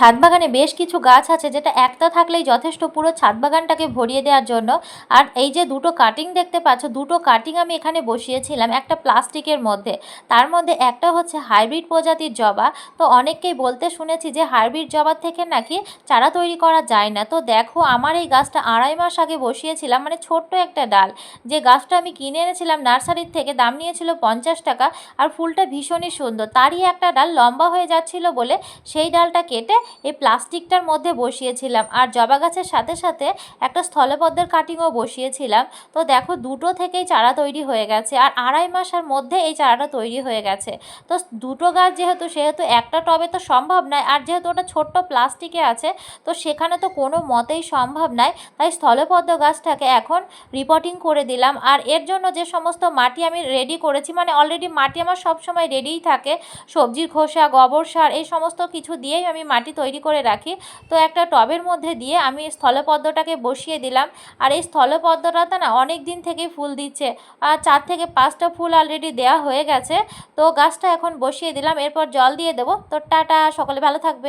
ছাদ বাগানে বেশ কিছু গাছ আছে যেটা একটা থাকলেই যথেষ্ট পুরো ছাদ বাগানটাকে ভরিয়ে দেওয়ার জন্য। আর এই যে দুটো কাটিং দেখতে পাচ্ছ, দুটো কাটিং আমি এখানে বসিয়েছিলাম একটা প্লাস্টিকের মধ্যে। তার মধ্যে একটা হচ্ছে হাইব্রিড প্রজাতির জবা। তো অনেককেই বলতে শুনেছি যে হাইব্রিড জবার থেকে নাকি চারা তৈরি করা যায় না। তো দেখো, আমার এই গাছটা আড়াই মাস আগে বসিয়েছিলাম মানে ছোট্ট একটা ডাল। যে গাছটা আমি কিনে এনেছিলাম নার্সারির থেকে, দাম নিয়েছিল পঞ্চাশ টাকা। আর ফুলটা ভীষণই সুন্দর। তারই একটা ডাল লম্বা হয়ে যাচ্ছিল বলে সেই ডালটা কেটে এই প্লাস্টিকটার মধ্যে বসিয়েছিলাম। আর জবা গাছের সাথে সাথে একটা স্থলপদ্মের কাটিংও বসিয়েছিলাম। তো দেখো, দুটো থেকেই চারা তৈরি হয়ে গেছে। আর আড়াই মাসের মধ্যে এই চারাটা তৈরি হয়ে গেছে। তো দুটো গাছ যেহেতু, সেহেতু একটা টবে তো সম্ভব নয়। আর যেহেতু ওটা ছোট্ট প্লাস্টিকে আছে, তো সেখানে তো কোনো মতেই সম্ভব নয়। তাই স্থলপদ্ম গাছটাকে এখন রিপোর্টিং করে দিলাম। আর এর জন্য যে সমস্ত মাটি আমি রেডি করেছি মানে অলরেডি মাটি আমার সবসময় রেডিই থাকে। সবজির খোসা, গোবর সার, এই সমস্ত কিছু দিয়েই আমি মাটি তৈরি করে রাখি। তো একটা টবের মধ্যে দিয়ে আমি স্থলপদ্মটাকে বসিয়ে দিলাম। আর এই স্থলপদ্মটা তো না অনেক দিন থেকেই ফুল দিচ্ছে। আর চার থেকে পাঁচটা ফুল অলরেডি দেয়া হয়ে গেছে। তো গাছটা এখন বসিয়ে দিলাম। এরপর জল দিয়ে দেবো। তো টাটা, সকলে ভালো থাকবে